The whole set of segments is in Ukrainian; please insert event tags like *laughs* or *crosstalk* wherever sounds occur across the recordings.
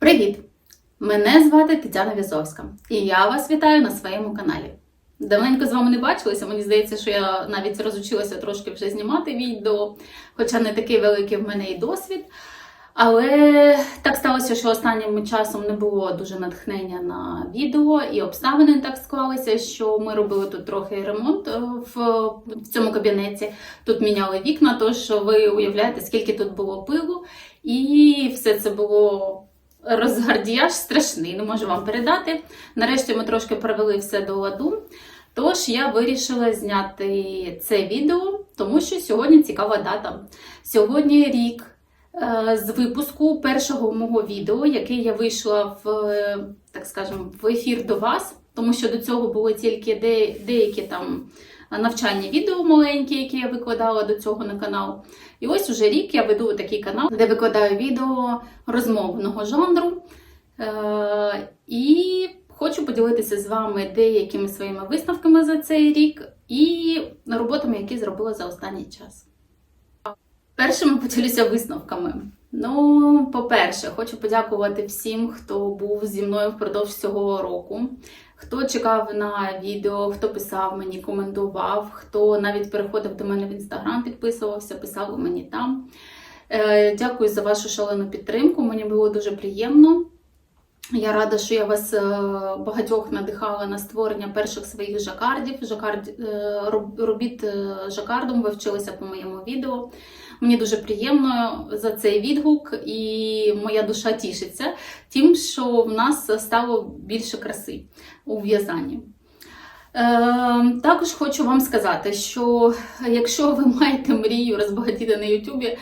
Привіт! Мене звати Тетяна Візовська, і я вас вітаю на своєму каналі. Давненько з вами не бачилася, мені здається, що я навіть розучилася трошки вже знімати відео, хоча не такий великий в мене і досвід. Але так сталося, що останнім часом не було дуже натхнення на відео, і обставини так склалися, що ми робили тут трохи ремонт е, в, в цьому кабінеті. Тут міняли вікна, тож ви уявляєте, скільки тут було пилу, і все це було розгардіяж страшний, не можу вам передати. Нарешті ми трошки привели все до ладу. Тож я вирішила зняти це відео, тому що сьогодні цікава дата. Сьогодні рік е, з випуску першого мого відео, яке я вийшла в, так скажемо, в ефір до вас, тому що до цього були тільки де, деякі там навчальні відео маленькі, які я викладала до цього на канал. І ось уже рік я веду такий канал, де викладаю відео розмовного жанру. Е, і хочу поділитися з вами деякими своїми висновками за цей рік і роботами, які зробила за останній час. Першими поділюся висновками. Ну, по-перше, хочу подякувати всім, хто був зі мною впродовж цього року, хто чекав на відео, хто писав мені, коментував, хто навіть переходив до мене в інстаграм, підписувався, писав мені там. Е, Дякую за вашу шалену підтримку. Мені було дуже приємно. Я рада, що я вас е, багатьох надихала на створення перших своїх жакардів. Жакард, е, робіт жакардом ви вчилися по моєму відео. Мені дуже приємно за цей відгук, і моя душа тішиться тим, що в нас стало більше краси у в'язанні. Е, також хочу вам сказати, що якщо ви маєте мрію розбагатіти на Ютубі, е,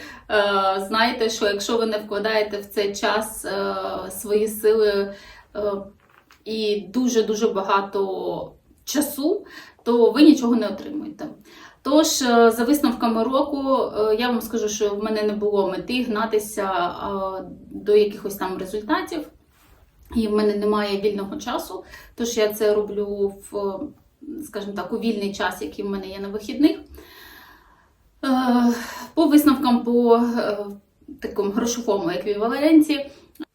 знайте, що якщо ви не вкладаєте в цей час е, свої сили і дуже-дуже багато часу, то ви нічого не отримуєте. Тож, е, за висновками року, е, я вам скажу, що в мене не було мети гнатися е, до якихось там результатів, і в мене немає вільного часу, тож я це роблю в, скажімо так, у вільний час, який в мене є на вихідних. По висновкам по такому грошовому еквіваленті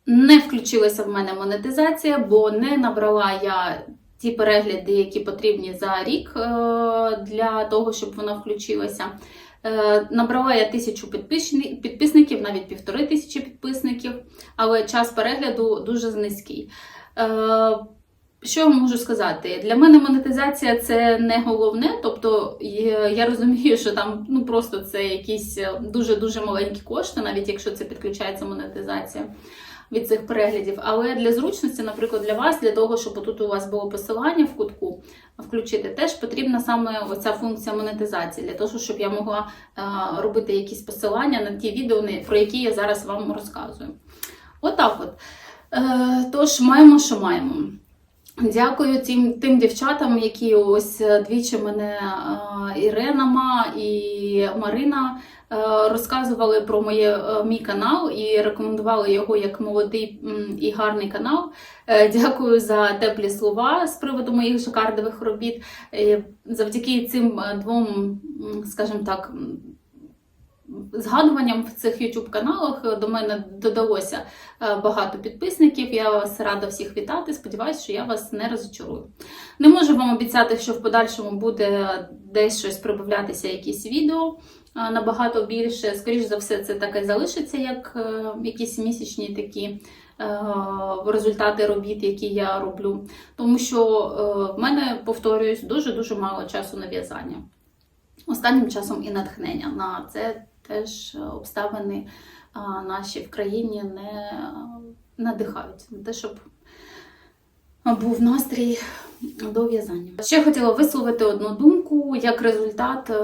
не включилася в мене монетизація, бо не набрала я ті перегляди, які потрібні за рік е, для того, щоб вона включилася. Е, Набрала я тисячу підписників, навіть півтори тисячі підписників, але час перегляду дуже низький. Е, Що я можу сказати? Для мене монетизація це не головне, тобто я розумію, що там ну просто це якісь дуже дуже маленькі кошти, навіть якщо це підключається монетизація від цих переглядів. Але для зручності, наприклад, для вас, для того, щоб тут у вас було посилання в кутку включити, теж потрібна саме оця функція монетизації, для того, щоб я могла е, робити якісь посилання на ті відео, про які я зараз вам розказую. Отак от. Е, Тож маємо, що маємо. Дякую тим, тим дівчатам, які ось е, двічі мене Ірена Ма і Марина розказували про моє, е, мій канал і рекомендували його як молодий і гарний канал. Е, Дякую за теплі слова з приводу моїх жакардових робіт. Е, Завдяки цим е, двом, скажімо так, згадуванням в цих YouTube каналах е, до мене додалося е, багато підписників. Я вас рада всіх вітати. Сподіваюсь, що я вас не розчарую. Не можу вам обіцяти, що в подальшому буде десь щось прибавлятися, якісь відео е, набагато більше. Скоріше за все, це так і залишиться, як е, якісь місячні такі. е, Результати робіт, які я роблю, тому що е, в мене повторююсь дуже дуже мало часу на в'язання. Останнім часом і натхнення на це теж обставини наші в країні не надихають на те, щоб був настрій до в'язання. Ще хотіла висловити одну думку як результат е,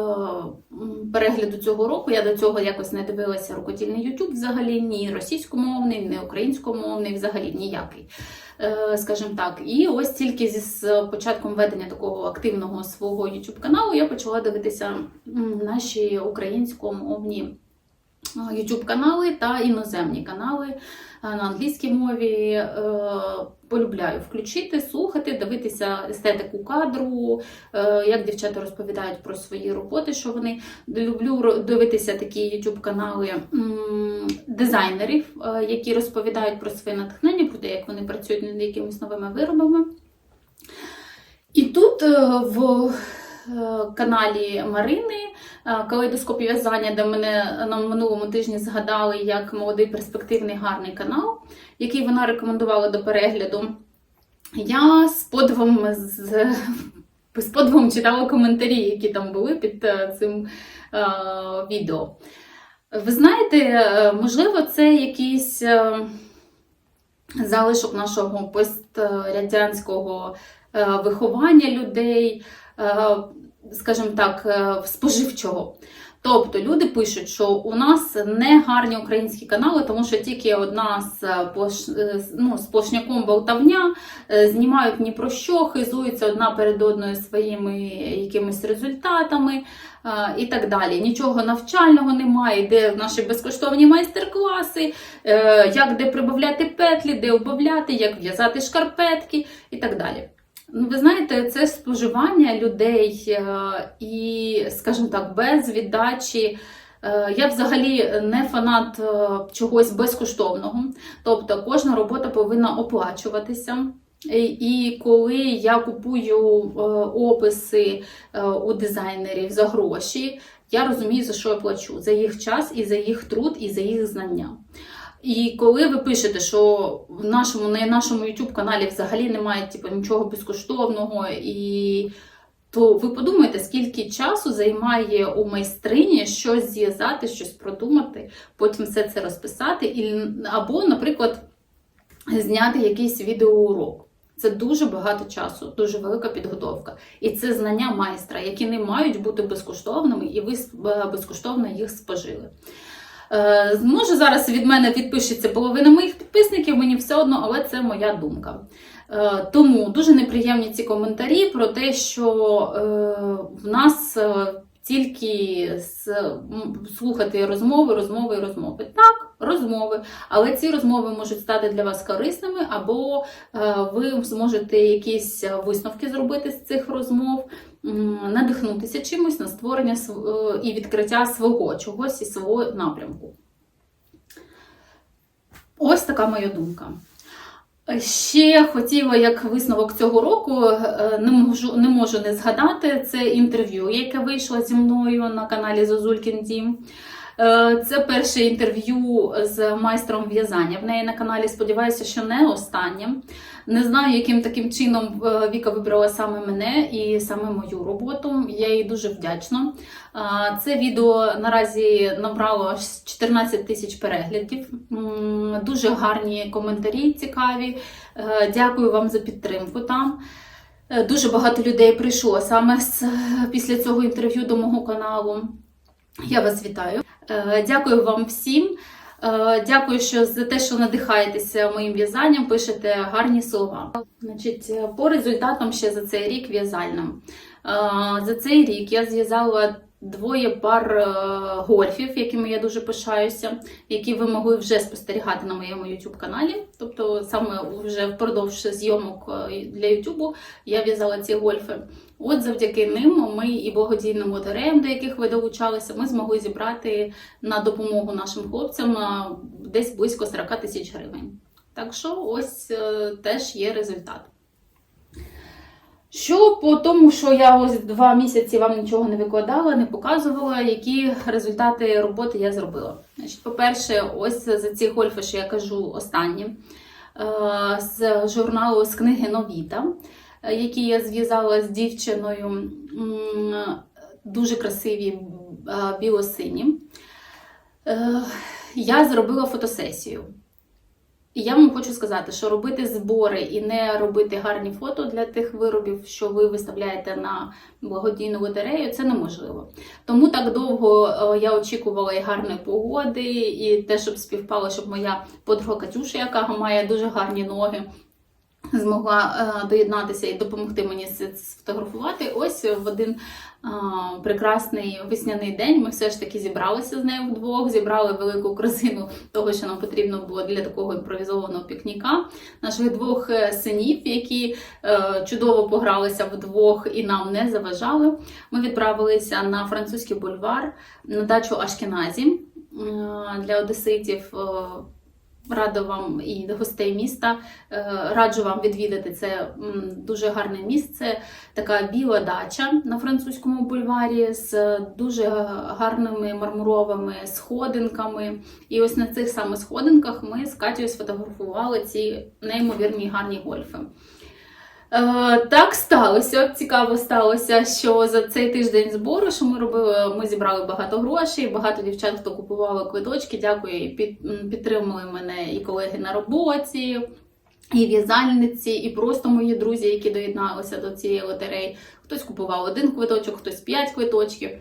перегляду цього року. Я до цього якось не дивилася рукодільний YouTube взагалі, ні російськомовний, ні українськомовний, взагалі ніякий. Е, Скажімо так, і ось тільки з початком ведення такого активного свого YouTube каналу я почала дивитися наші українськомовні YouTube канали та іноземні канали е, на англійській мові. Полюбляю включити, слухати, дивитися естетику кадру, е, як дівчата розповідають про свої роботи, що вони люблю дивитися такі YouTube канали дизайнерів, е, які розповідають про своє натхнення, про те, як вони працюють над якимись новими виробами. І тут е, в каналі Марини калейдоскоп в'язання, де мене на минулому тижні згадали як молодий перспективний гарний канал, який вона рекомендувала до перегляду. Я з подивом, з, з подивом читала коментарі, які там були під е, цим е, відео. Ви знаєте, е, можливо, це якийсь е, залишок нашого пострадянського е, виховання людей, е, скажімо так, е, споживчого. Тобто люди пишуть, що у нас не гарні українські канали, тому що тільки одна з, е, пош... е, ну, з плошняком болтавня знімають ні про що, хизуються одна перед одною своїми якимись результатами і так далі. Нічого навчального немає, де наші безкоштовні майстер-класи, як де прибавляти петлі, де обавляти, як в'язати шкарпетки і так далі. Ну, ви знаєте, це споживання людей е, і, скажімо так, без віддачі. Е, Я взагалі не фанат е, чогось безкоштовного. Тобто кожна робота повинна оплачуватися. І- коли я купую описи у дизайнерів за гроші, я розумію, за що я плачу: за їх час і за їх труд, і за їх знання. І коли ви пишете, що в нашому на нашому YouTube каналі взагалі немає типу, нічого безкоштовного, і то ви подумайте, скільки часу займає у майстрині щось зв'язати, щось продумати, потім все це розписати, і, або, наприклад, зняти якийсь відеоурок. Це дуже багато часу, дуже велика підготовка. І це знання майстра, які не мають бути безкоштовними, і ви е, безкоштовно їх спожили. Е, Може, зараз від мене відпишеться половина моїх підписників, мені все одно, але це моя думка. Е, Тому дуже неприємні ці коментарі про те, що е, в нас тільки слухати розмови, розмови і розмови. Так, розмови, але ці розмови можуть стати для вас корисними, або е, ви зможете якісь висновки зробити з цих розмов, надихнутися чимось на створення е, і відкриття свого чогось і свого напрямку. Ось така моя думка. Ще хотіла як висновок цього року, е, не можу, не можу не згадати це інтерв'ю, яке вийшло зі мною на каналі Зозулькін Дім. Е, Це перше інтерв'ю з майстром в'язання. В неї на каналі сподіваюся, що не останнє. Не знаю, яким таким чином е, Віка вибрала саме мене і саме мою роботу. Я їй дуже вдячна. Це відео наразі набрало 14 тисяч переглядів. Дуже гарні коментарі, цікаві. Е, Дякую вам за підтримку там. Е, Дуже багато людей прийшло саме після цього інтерв'ю до мого каналу. Я вас вітаю. Е, Дякую вам всім. Е, Дякую, що за те, що надихаєтеся моїм в'язанням, пишете гарні слова. Значить, по результатам ще за цей рік в'язальним. Е, За цей рік я зв'язала двоє пар е, гольфів, якими я дуже пишаюся, які ви могли вже спостерігати на моєму YouTube каналі. Тобто, саме вже впродовж зйомок е, для YouTube я в'язала ці гольфи. От завдяки ним ми і благодійним лотереям, до яких ви долучалися, ми змогли зібрати на допомогу нашим хлопцям е, десь близько 40 тисяч гривень. Так що ось теж є результат. Що по тому, що я ось два місяці вам нічого не викладала, не показувала, які результати роботи я зробила. Значить, по-перше, ось за ці гольфи, що я кажу останні, е, з журналу з книги Новіта, е, які я зв'язала з дівчиною, дуже красиві е, білосині. Я зробила фотосесію. І я вам хочу сказати, що робити збори і не робити гарні фото для тих виробів, що ви виставляєте на благодійну лотерею, це неможливо. Тому так довго е, я очікувала і гарної погоди, і те, щоб співпало, щоб моя подруга Катюша, яка має дуже гарні ноги, змогла е, доєднатися і допомогти мені сфотографувати. Ось в один е, прекрасний весняний день ми все ж таки зібралися з нею вдвох, зібрали велику корзину того, що нам потрібно було для такого імпровізованого пікніка. Наших двох е, синів, які чудово погралися вдвох і нам не заважали. Ми відправилися на французький бульвар на дачу Ашкеназі е, для одеситів. Рада вам і гостей міста. Е, Раджу вам відвідати це дуже гарне місце. Така біла дача на французькому бульварі з дуже гарними мармуровими сходинками. І ось на цих саме сходинках ми з Катєю сфотографували ці неймовірні гарні гольфи. Е, так сталося, цікаво сталося, що за цей тиждень збору, що ми робили, ми зібрали багато грошей, багато дівчат, хто купували квиточки. Дякую, підтримали мене і колеги на роботі, і в'язальниці, і просто мої друзі, які доєдналися до цієї лотереї. Хтось купував один квиточок, хтось п'ять квиточків. Е,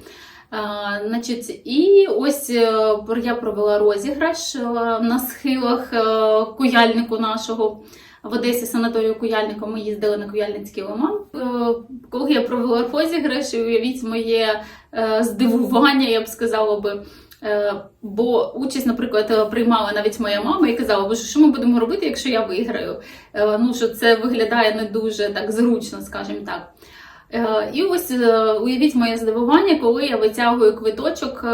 значить, і ось е, я провела розіграш на схилах куяльнику нашого в Одесі санаторію Куяльника. Ми їздили на Куяльницький лиман. Е, Коли я провела розіграш, уявіть моє е, здивування, я б сказала би. Е, Бо участь, наприклад, приймала навіть моя мама і казала, боже, що ми будемо робити, якщо я виграю? Ну, що це виглядає не дуже так зручно, скажімо так. І ось уявіть моє здивування, коли я витягую квиточок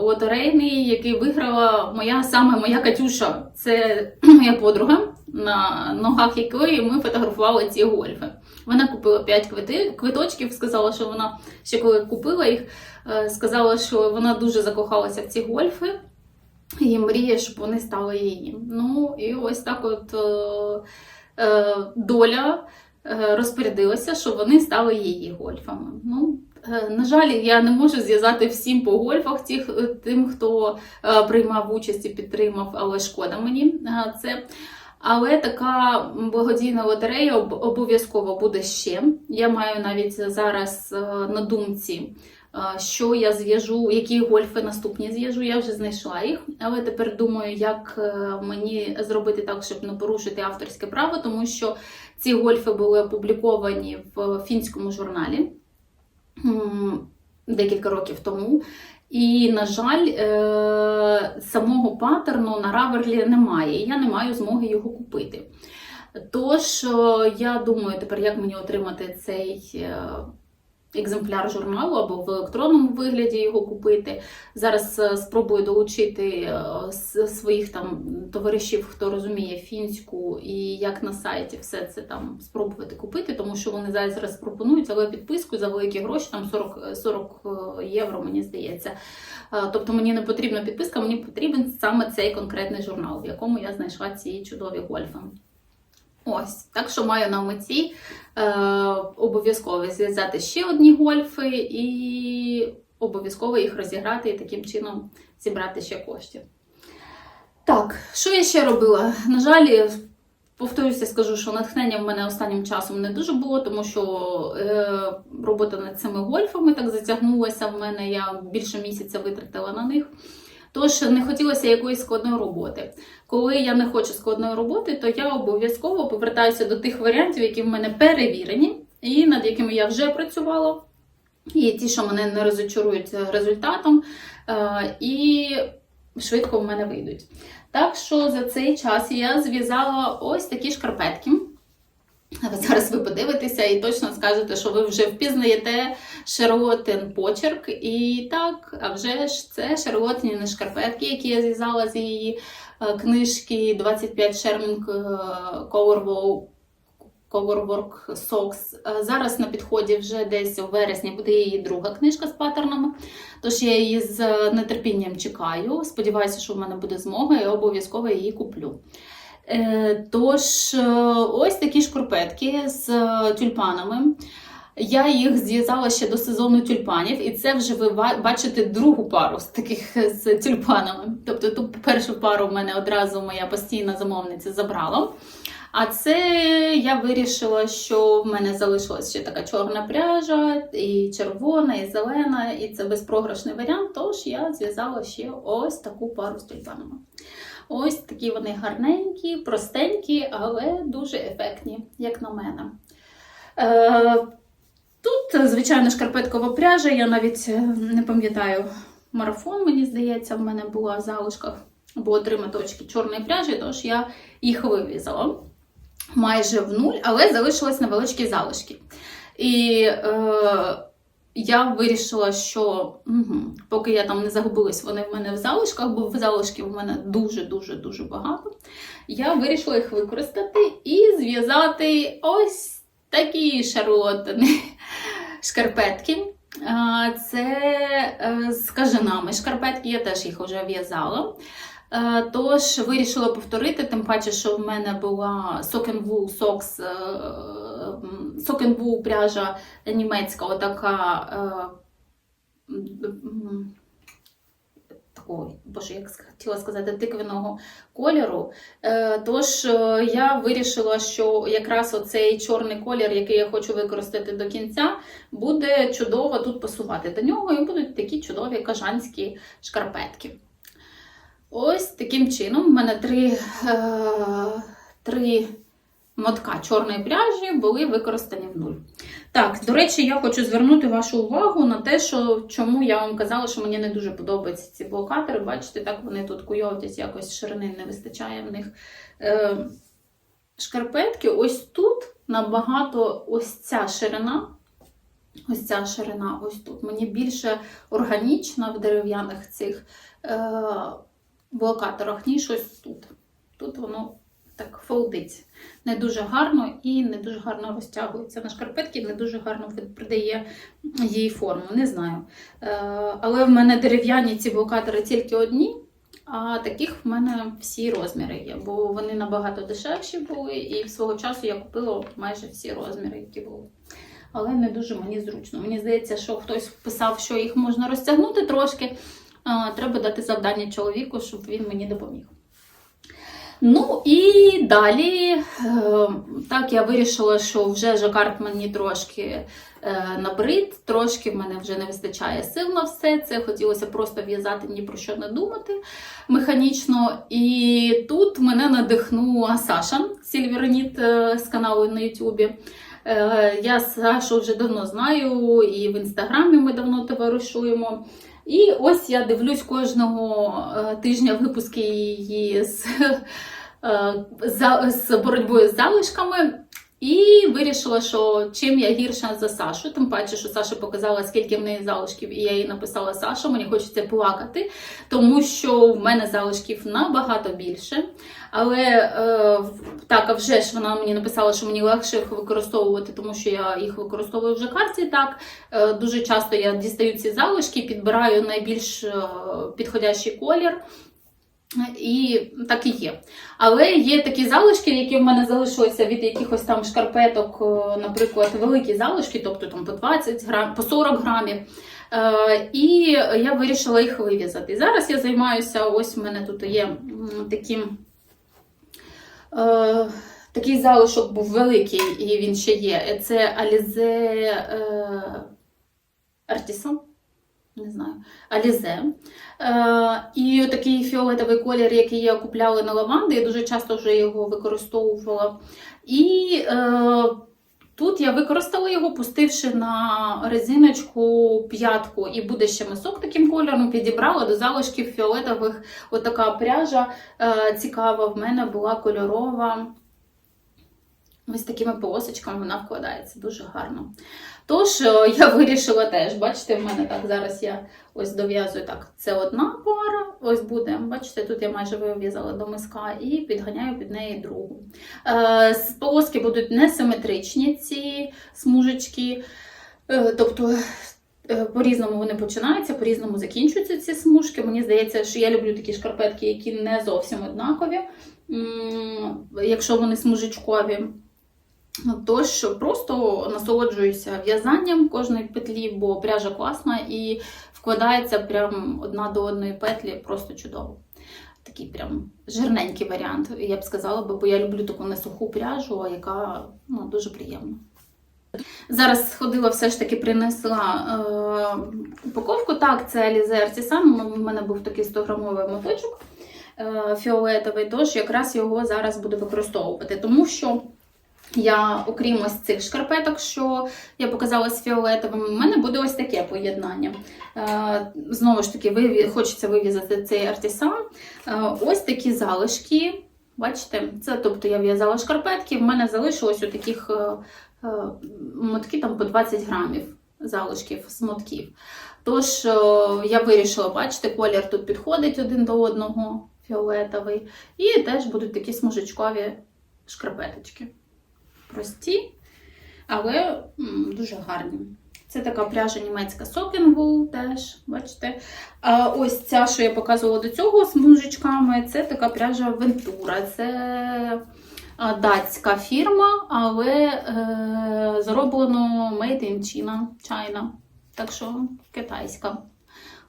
лотерейний, який виграла моя саме моя Катюша. Це *clears throat* моя подруга, на ногах якої ми фотографували ці гольфи. Вона купила 5 квити, квиточків, сказала, що вона ще коли купила їх, е, сказала, що вона дуже закохалася в ці гольфи. І мріє, щоб вони стали її. Ну, і ось так от е, е, доля е, розпорядилася, що вони стали її гольфами. Ну, на жаль, я не можу зв'язати всім по гольфах тих, тим, хто приймав участь і підтримав, але шкода мені це. Але така благодійна лотерея обов'язково буде ще. Я маю навіть зараз е, на думці, е, що я зв'яжу, які гольфи наступні зв'яжу. Я вже знайшла їх, але тепер думаю, як е, мені зробити так, щоб не порушити авторське право, тому що ці гольфи були опубліковані в фінському журналі декілька років тому. І, на жаль, е, самого паттерну на Раверлі немає, я не маю змоги його купити. Тож, я думаю, тепер як мені отримати цей е, екземпляр журналу або в електронному вигляді його купити. Зараз е, спробую долучити е, своїх там товаришів, хто розуміє фінську, і як на сайті все це там спробувати купити, тому що вони зараз пропонують, але підписку за великі гроші, там 40, 40 євро, мені здається. Е, Тобто мені не потрібна підписка, мені потрібен саме цей конкретний журнал, в якому я знайшла ці чудові гольфи. Ось, так що маю на меті е, обов'язково зв'язати ще одні гольфи і обов'язково їх розіграти і таким чином зібрати ще коштів. Так, що я ще робила? На жаль, повторюся, скажу, що натхнення в мене останнім часом не дуже було, тому що е, робота над цими гольфами так затягнулася в мене. Я більше місяця витратила на них. Тож не хотілося якоїсь складної роботи. Коли я не хочу складної роботи, то я обов'язково повертаюся до тих варіантів, які в мене перевірені, і над якими я вже працювала. І ті, що мене не розочарують результатом, е, і швидко в мене вийдуть. Так що за цей час я зв'язала ось такі шкарпетки. Зараз ви подивитеся і точно скажете, що ви вже впізнаєте Шарлотин почерк. І так, а вже ж це Шарлотіні шкарпетки, які я зв'язала з її е, книжки 25 Sherman Colorwork Colorwork Socks. Е, Зараз на підході вже десь у вересні буде її друга книжка з паттернами. Тож я її з нетерпінням чекаю. Сподіваюся, що в мене буде змога, і обов'язково її куплю. Е, Тож, е, ось такі шкарпетки з е, тюльпанами. Я їх зв'язала ще до сезону тюльпанів, і це вже ви бачите другу пару з таких з тюльпанами. Тобто ту першу пару в мене одразу моя постійна замовниця забрала. А це я вирішила, що в мене залишилась ще така чорна пряжа, і червона, і зелена, і це безпрограшний варіант. Тож я зв'язала ще ось таку пару з тюльпанами. Ось такі вони гарненькі, простенькі, але дуже ефектні, як на мене. Е, Тут, звичайно, шкарпеткова пряжа, я навіть е, не пам'ятаю марафон, мені здається, в мене була в залишках, або три моточки чорної пряжі, тож я їх вивізала майже в нуль, але залишились невеличкі залишки. І е, я вирішила, що угу, поки я там не загубилась, вони в мене в залишках, бо в залишків в мене дуже-дуже дуже багато. Я вирішила їх використати і зв'язати ось такі шарлотини *laughs* шкарпетки. Це е, з кажанами шкарпетки, я теж їх вже в'язала. Е, Тож вирішила повторити, тим паче, що в мене була м, Sock Wool пряжа німецька, отака. е, Такого, боже, як хотіла сказати, тиквеного кольору. Е, Тож я вирішила, що якраз оцей чорний колір, який я хочу використати до кінця, буде чудово тут пасувати до нього, і будуть такі чудові кажанські шкарпетки. Ось таким чином в мене три, е, три мотка чорної пряжі були використані в нуль. Так, до речі, я хочу звернути вашу увагу на те, що чому я вам казала, що мені не дуже подобаються ці блокатори. Бачите, так вони тут куйовтять, якось ширини не вистачає в них. Е, шкарпетки, ось тут набагато ось ця ширина. Ось ця ширина, ось тут. Мені більше органічна в дерев'яних цих е, блокаторах, ніж ось тут. Тут воно так фолдиться. Не дуже гарно і не дуже гарно розтягується на шкарпетки, не дуже гарно придає їй форму. Не знаю. Е, але в мене дерев'яні ці блокатори тільки одні. А таких в мене всі розміри є, бо вони набагато дешевші були, і свого часу я купила майже всі розміри, які були. Але не дуже мені зручно. Мені здається, що хтось писав, що їх можна розтягнути трошки. Треба дати завдання чоловіку, щоб він мені допоміг. Ну і далі, е, так я вирішила, що вже жакард мені трошки е, набрид, трошки в мене вже не вистачає сил на все це. Хотілося просто в'язати ні про що не думати механічно. І тут мене надихнула Саша Сільвероніт е, з каналу на Ютубі. Я Сашу вже давно знаю, і в інстаграмі ми давно товаришуємо. І ось я дивлюсь кожного е, тижня випуски її з, *laughs* е, з боротьбою з залишками. І вирішила, що чим я гірша за Сашу, тим паче, що Саша показала, скільки в неї залишків, і я їй написала Саша, мені хочеться плакати, тому що в мене залишків набагато більше. Але е, так, а вже ж вона мені написала, що мені легше їх використовувати, тому що я їх використовую вже карті. Так Е, дуже часто я дістаю ці залишки, підбираю найбільш е, підходящий колір. І так і є. Але є такі залишки, які в мене залишилися від якихось там шкарпеток, е, наприклад, великі залишки, тобто там по 20 грам, по 40 грамів. Е, І я вирішила їх вив'язати. Зараз я займаюся, ось в мене тут є таким. Е, Такий залишок був великий, і він ще є. Це Alize Artisan. Не знаю, Alize. Е, і такий фіолетовий колір, який я купляла на лаванди, я дуже часто вже його використовувала. І е, тут я використала його, пустивши на резиночку п'ятку, і буде ще мисок таким кольором. Підібрала до залишків фіолетових отака пряжа е, цікава. В мене була кольорова. Ось такими полосочками вона вкладається дуже гарно. Тож е, я вирішила теж, бачите, в мене так зараз я ось дов'язую так. Це одна пара, ось буде. Бачите, тут я майже вив'язала до миска і підганяю під неї другу. Е, полоски будуть несиметричні, ці смужечки. Е, тобто по-різному вони починаються, по-різному закінчуються ці смужки. Мені здається, що я люблю такі шкарпетки, які не зовсім однакові, якщо вони смужечкові. Тож просто насолоджуюся в'язанням кожної петлі, бо пряжа класна і вкладається прям одна до одної петлі просто чудово. Такий прям жирненький варіант, я б сказала, бо я люблю таку несуху пряжу, яка ну, дуже приємна. Зараз сходила, все ж таки принесла е, упаковку. Так, це Alize Artisan, У мене був такий 100-грамовий моточок. е, фіолетовий, тож якраз його зараз буду використовувати, тому що. Я, окрім ось цих шкарпеток, що я показала з фіолетовим, у мене буде ось таке поєднання. Е, знову ж таки, хочеться вивізати цей артисан. Е, ось такі залишки. Бачите, це тобто я в'язала шкарпетки, в мене залишилось у таких е, мотки там по 20 грамів залишків з мотків. Тож я вирішила, бачите, колір тут підходить один до одного, фіолетовий. І теж будуть такі смужечкові шкарпеточки. Прості, але дуже гарні. Це така пряжа німецька Sockenwool теж, бачите. А ось ця, що я показувала до цього з мужичками, це така пряжа Ventura. Це датська фірма, але е, зроблено Made in China, China. Так що китайська.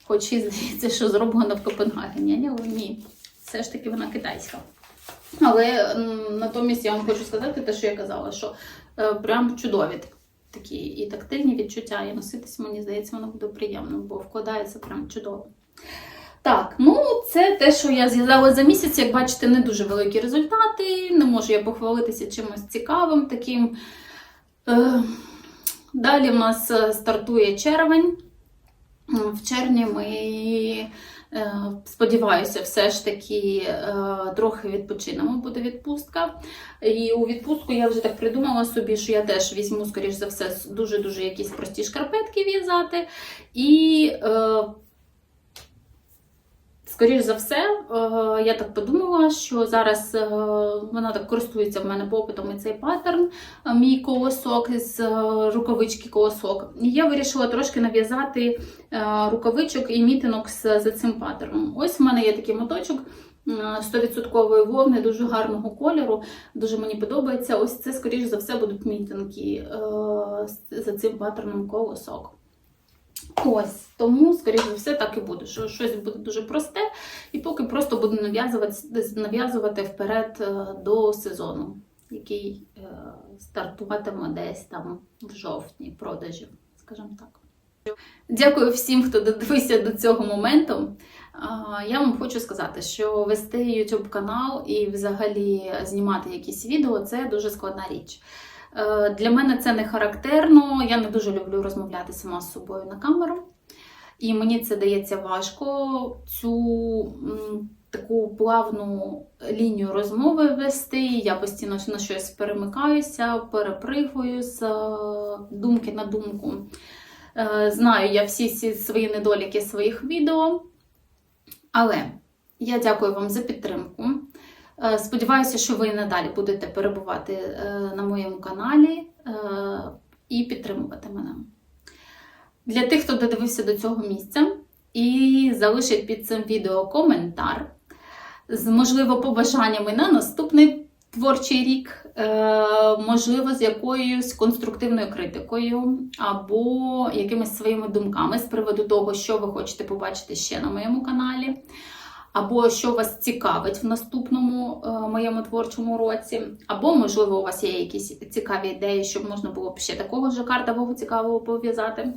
Хоч і здається, що зроблена в Копенгагені, але ні, все ж таки вона китайська. Але натомість я вам хочу сказати те, що я казала, що е, прям чудові такі і тактильні відчуття, і носитись, мені здається, воно буде приємно, бо вкладається прям чудово. Так, ну це те, що я зв'язала за місяць. Як бачите, не дуже великі результати. Не можу я похвалитися чимось цікавим таким. Е, Далі в нас е, стартує червень. В червні ми, сподіваюся, все ж таки е, трохи відпочинемо, буде відпустка. І у відпустку я вже так придумала собі, що я теж візьму, скоріш за все, дуже-дуже якісь прості шкарпетки в'язати. І е, Скоріш за все, е, я так подумала, що зараз е, вона так користується в мене попитом і цей паттерн, е, мій колосок з рукавички колосок. І я вирішила трошки нав'язати рукавичок і мітинок з, з цим паттерном. Ось в мене є такий моточок 100% вовни, дуже гарного кольору, дуже мені подобається. Ось це, скоріш за все, будуть мітинки за цим паттерном колосок. Ось, тому, скоріш за все, так і буде. Що щось буде дуже просте, і поки просто буду нав'язувати нав'язувати вперед е, до сезону, який е, стартуватиме десь там в жовтні продажів, скажімо так. Дякую всім, хто додивився до цього моменту. Я вам хочу сказати, що вести YouTube канал і взагалі знімати якісь відео це дуже складна річ. Е, для мене це не характерно. Я не дуже люблю розмовляти сама з собою на камеру. І мені це дається важко цю таку плавну лінію розмови вести. Я постійно на щось перемикаюся, перепригую з е, думки на думку. Е, знаю я всі, свої недоліки своїх відео. Але я дякую вам за підтримку. Е, сподіваюся, що ви надалі будете перебувати е, на моєму каналі е, і підтримувати мене. Для тих, хто додивився до цього місця і залишить під цим відео коментар з, можливо, побажаннями на наступний творчий рік, можливо, з якоюсь конструктивною критикою, або якимись своїми думками з приводу того, що ви хочете побачити ще на моєму каналі або що вас цікавить в наступному е, моєму творчому році, або, можливо, у вас є якісь цікаві ідеї, щоб можна було б ще такого жакардового цікавого пов'язати.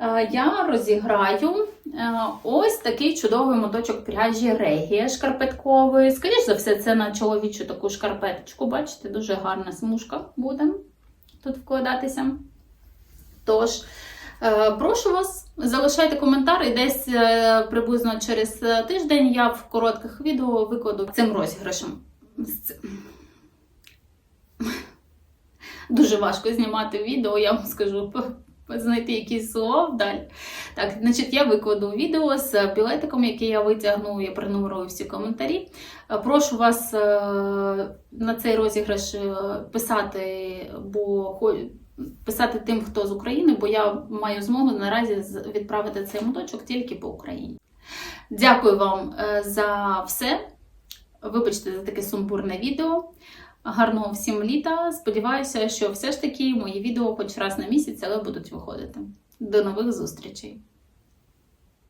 Е, я розіграю е, ось такий чудовий моточок пряжі Регія шкарпеткової. Скоріше за все, це на чоловічу таку шкарпеточку. Бачите, дуже гарна смужка буде тут вкладатися. Тож, прошу вас, залишайте коментар і десь е, приблизно через е, тиждень я в коротких відео викладу цим розіграшем. Дуже важко знімати відео, я вам скажу, знайти якісь слова вдалі. Так, значить, я викладу відео з білетиком, який я витягну, я пронумерую всі коментарі. Прошу вас на цей розіграш писати, бо писати тим, хто з України, бо я маю змогу наразі відправити цей моточок тільки по Україні. Дякую вам е, за все. Вибачте за таке сумбурне відео. Гарного всім літа. Сподіваюся, що все ж таки мої відео хоч раз на місяць, але будуть виходити. До нових зустрічей!